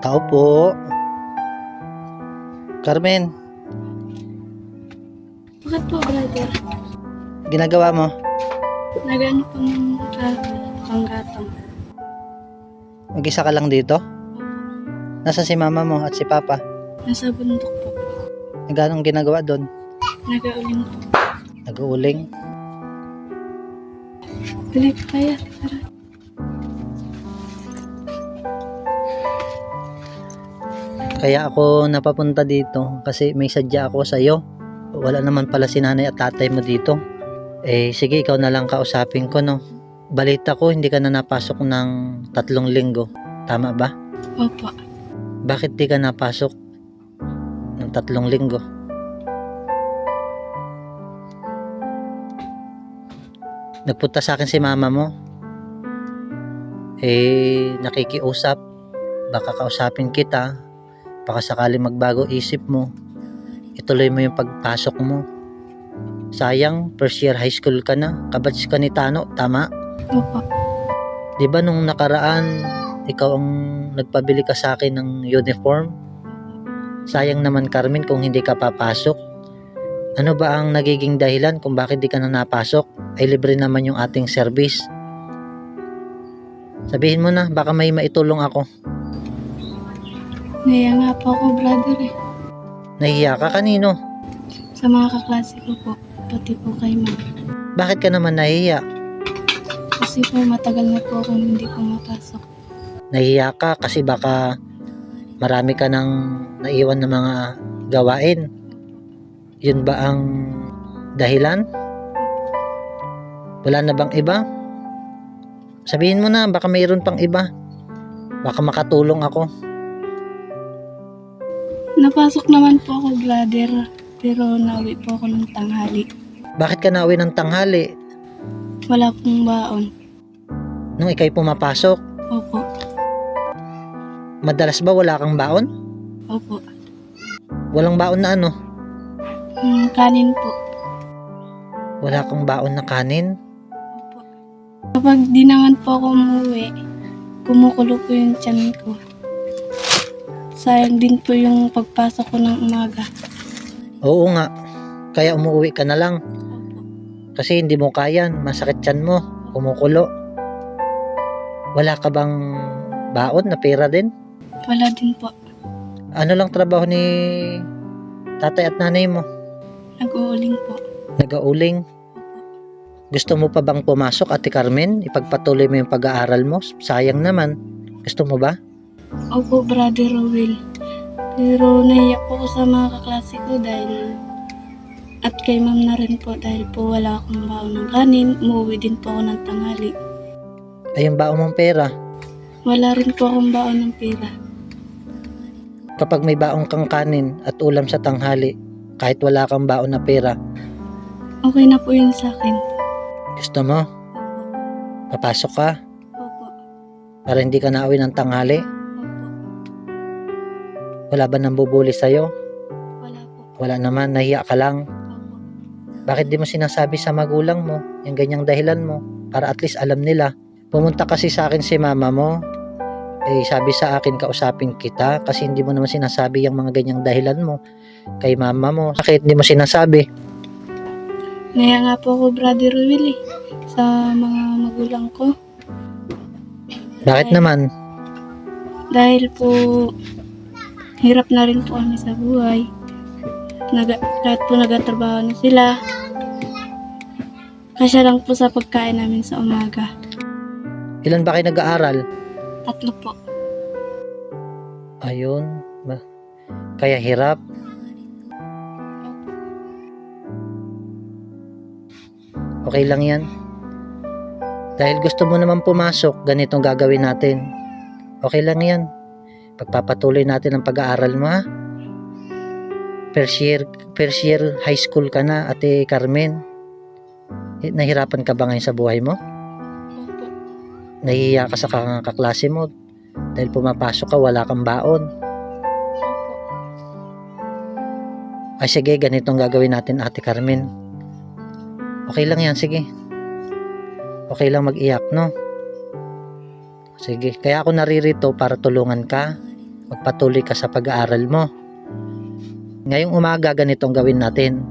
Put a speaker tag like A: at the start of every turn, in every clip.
A: Tao po. Carmen,
B: Bakit po, brother?
A: ginagawa mo?
B: Nagano po ng panggatong.
A: Mag-isa ka lang dito? Nasa si mama mo at si papa?
B: Nasa bundok po.
A: Nagano'ng ginagawa doon?
B: Nagauling po.
A: Nag-uuling?
B: Dali kaya. Tara.
A: Kaya ako napapunta dito kasi may sadya ako sa iyo. Wala naman pala si nanay at tatay mo dito. Eh sige, ikaw na lang kausapin ko no. Balita ko hindi ka na napasok ng tatlong linggo. Tama ba?
B: Opo.
A: Bakit di ka napasok ng tatlong linggo? Nagpunta sa akin si mama mo. Eh, nakikiusap. Baka kausapin kita. Baka sakali magbago isip mo. Ituloy mo yung pagpasok mo. Sayang, first year high school ka na. Kabatch ka ni Tano, tama?
B: Opo.
A: Di ba nung nakaraan, ikaw ang nagpabili ka sa akin ng uniform? Sayang naman Carmen kung hindi ka papasok. Ano ba ang nagiging dahilan kung bakit di ka na napasok? Ay libre naman yung ating service. Sabihin mo na, baka may maitulong ako.
B: Naya nga po ako, brother eh.
A: Nahiya ka kanino?
B: Sa mga kaklase ko po. Pati po kay ma'am.
A: Bakit ka naman nahiya?
B: Kasi po matagal na po akong hindi pumapasok.
A: Nahiya ka kasi baka marami ka nang naiwan na mga gawain. Yun ba ang dahilan? Wala na bang iba? Sabihin mo na, baka mayroon pang iba. Baka makatulong ako.
B: Napasok naman po ako, brother. Pero nauwi po ako ng tanghali.
A: Bakit ka nauwi ng tanghali?
B: Wala pong baon.
A: Nung ikay pumapasok,
B: Opo.
A: madalas ba wala kang baon?
B: Opo.
A: Walang baon na ano?
B: Hmm, kanin po.
A: Wala kang baon na kanin?
B: Opo. Kapag di naman po ako umuwi, kumukulo po yung tiyan ko. Sayang din po yung pagpasok ko ng umaga.
A: Oo nga. Kaya umuwi ka na lang.
B: Opo.
A: Kasi hindi mo kayan, masakit tiyan mo, kumukulo. Wala ka bang baon na pera din?
B: Wala din po.
A: Ano lang trabaho ni tatay at nanay mo?
B: Nag-uuling po.
A: Nag-auling. Gusto mo pa bang pumasok, Ate Carmen? Ipagpatuloy mo yung pag-aaral mo? Sayang naman. Gusto mo ba?
B: Opo, Brother Will. Pero nahiya po ko sa mga kaklase ko dahil at kay ma'am na rin po dahil po wala akong baon ng kanin. Umuwi din po ako ng tanghali.
A: Ay, yung baon mong pera.
B: Wala rin po akong baon ng pera.
A: Kapag may baong kang kanin at ulam sa tanghali, kahit wala kang baon na pera,
B: Okay na po yun sa akin.
A: gusto mo, papasok ka
B: Opo.
A: para hindi ka nauwi ng tanghali.
B: Opo.
A: Wala ba nang bubuli sa'yo?
B: Wala po.
A: Wala naman, nahiya ka lang.
B: Opo.
A: Bakit di mo sinasabi sa magulang mo yung ganyang dahilan mo para at least alam nila? Pumunta kasi sa akin si mama mo. Eh, sabi sa akin kausapin kita kasi hindi mo naman sinasabi yung mga ganyang dahilan mo kay mama mo. Bakit hindi mo sinasabi?
B: Naya nga po ako, Brother Will eh, sa mga magulang ko.
A: Bakit
B: Ay.
A: naman?
B: Dahil po, hirap na rin po kami sa buhay. Naga, kahit po nagatrabaho na sila. Kasya lang po sa pagkain namin sa umaga.
A: Ilan ba kayo nag-aaral?
B: Tatlo po.
A: Ayun. Kaya hirap. Okay lang yan. Dahil gusto mo naman pumasok, ganitong gagawin natin. Okay lang yan. Pagpapatuloy natin ang pag-aaral mo ha. First year, first year high school ka na, ate Carmen. Eh, Nahirapan ka ba ngayon sa buhay mo? Nahihiya ka sa kak- kaklase mo dahil pumapasok ka, wala kang baon. Ay sige, ganitong gagawin natin ate Carmen. Okay lang yan, sige. Okay lang mag-iyak, no? Sige, kaya ako naririto para tulungan ka. Magpatuloy ka sa pag-aaral mo. Ngayong umaga, ganitong gawin natin.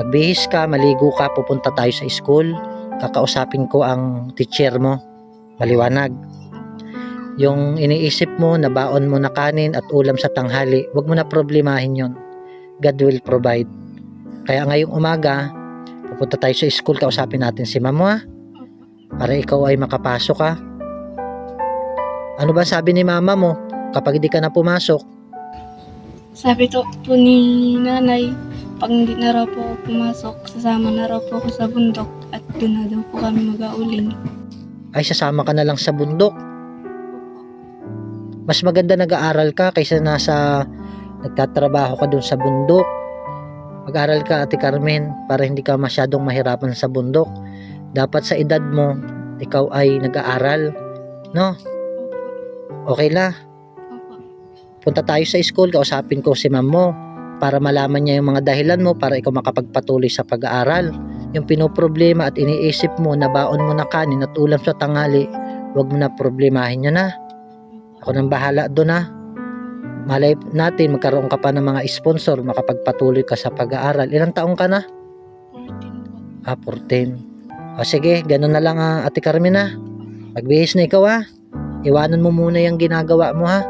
A: Magbihis ka, maligo ka, pupunta tayo sa school. Kakausapin ko ang teacher mo. Maliwanag. Yung iniisip mo na baon mo na kanin at ulam sa tanghali, wag mo na problemahin yon. God will provide. Kaya ngayong umaga, pupunta tayo sa school, kausapin natin si mama ha? para ikaw ay makapasok ha. Ano ba sabi ni mama mo kapag hindi ka na pumasok?
B: Sabi to po ni nanay, pag hindi na raw po ako pumasok, sasama na raw po ako sa bundok at doon na daw po kami mag-auling.
A: Ay sasama ka na lang sa bundok. Mas maganda nag-aaral ka kaysa nasa nagtatrabaho ka dun sa bundok. Mag-aral ka Ate Carmen para hindi ka masyadong mahirapan sa bundok. Dapat sa edad mo, ikaw ay nag-aaral. No? Okay la. Punta tayo sa school, kausapin ko si ma'am mo para malaman niya yung mga dahilan mo para ikaw makapagpatuloy sa pag-aaral. Yung pinoproblema at iniisip mo na baon mo na kanin at ulam sa tangali, huwag mo na problemahin yun na. Ako nang bahala doon ha. Malay natin magkaroon ka pa ng mga sponsor, makapagpatuloy ka sa pag-aaral. Ilang taong ka na?
B: 14 po.
A: Ah, 14. O sige, ganun na lang ah, Ate Carmen ha. Magbihis na ikaw ha. Iwanan mo muna yung ginagawa mo ha.